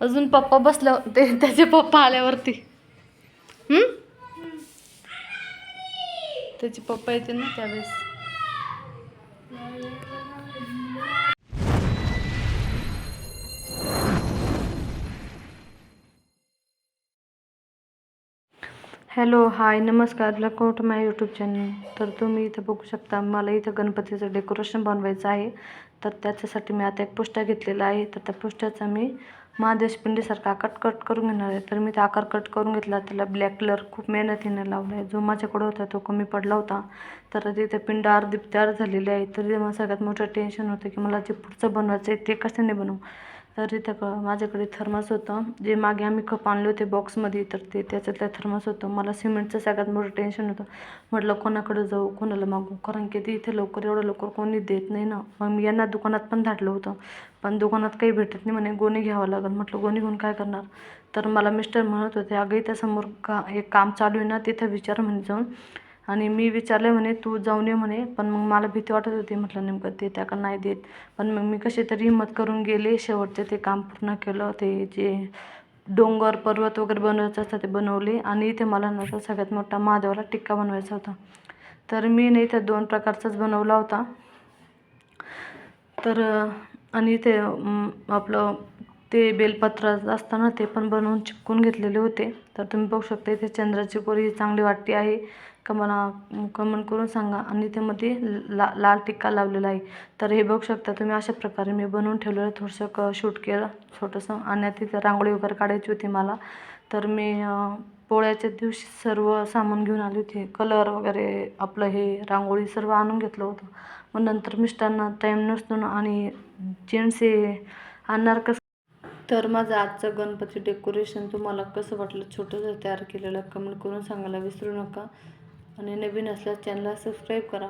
अजून पप्पा बसल्या ते त्याचे पप्पा आल्यावरती. त्याचे पप्पा येते ना त्यावेळेस. हॅलो हाय नमस्कार. Welcome to my YouTube channel तर तुम्ही इथं बघू शकता मला इथं गणपतीचं डेकोरेशन बनवायचं आहे. तर त्याच्यासाठी मी आता एक पुष्टा घेतलेला आहे. तर त्या पुष्ट्याचा मी महादेशपिंडीसारखा आकार कट करून घेणार आहे. तर मी ते आकार कट करून घेतला. त्याला ब्लॅक कलर खूप मेहनतीने लावला आहे जो माझ्याकडं होता तो कमी पडला होता. तर तिथे पिंड अर्धी तयार झालेली आहे. तरी मला सगळ्यात मोठं टेन्शन होतं की मला जे पुढचं बनवायचं आहे ते कशाने बनवू? तर इथं क माझ्याकडे थर्मास होतं. जे मागे आम्ही कप आणले होते बॉक्समध्ये तर ते त्याच्यातल्या थर्मास होतं. मला सिमेंटचं सगळ्यात मोठं टेन्शन होतं. म्हटलं कोणाकडे जाऊ कोणाला मागू? कारण की ते इथे लवकर एवढं लवकर कोणी देत नाही ना. मग मी यांना दुकानात पण धाडलं होतं. पण दुकानात काही भेटत नाही म्हणे गोणी घ्यावं लागेल. म्हटलं गोणी घेऊन काय करणार? तर मला मिस्टर म्हणत होते अगं इथं समोर का एक काम चालू आहे ना तिथं विचार म्हणजे जाऊन. आणि मी विचारले म्हणे तू जाऊन ये म्हणे. पण मग मला भीती वाटत होती. म्हटलं नेमकं ते त्या का नाही देत. पण मग मी कशी तरी हिंमत करून गेले. शेवटचे ते काम पूर्ण केलं. ते जे डोंगर पर्वत वगैरे बनवायचं असतं ते बनवले. आणि इथे मला नंतर सगळ्यात मोठा महादेवाला टिक्का बनवायचा होता. तर मी नाही त्या दोन प्रकारचाच बनवला होता. तर आणि इथे आपलं ते बेलपत्र असताना ते पण बनवून चिपकून घेतलेले होते. तर तुम्ही बघू शकता इथे चंद्राची कोरी चांगली वाटते आहे. का मला कमेंट करून सांगा आणि ते ला लाल टिक्का लावलेला आहे. तर हे बघू शकता तुम्ही अशा प्रकारे मी बनवून ठेवलेलं थोडंसं क शूट केलं छोटंसं. आणि तिथं रांगोळी वगैरे काढायची होती मला. तर मी पोळ्याच्या दिवशी सर्व सामान घेऊन आली होती. कलर वगैरे आपलं हे रांगोळी सर्व आणून घेतलं होतं. मग नंतर मिस्टरांना टाईम नसतो ना आणि जेंट्स हे आणणार कसं? तर माझं आजचं गणपती डेकोरेशन तुम्हाला कसं वाटलं? छोटंसं तयार केलेलं कमेंट करून सांगायला विसरू नका. आणि नवीन असल्यास चॅनलला सबस्क्राईब करा.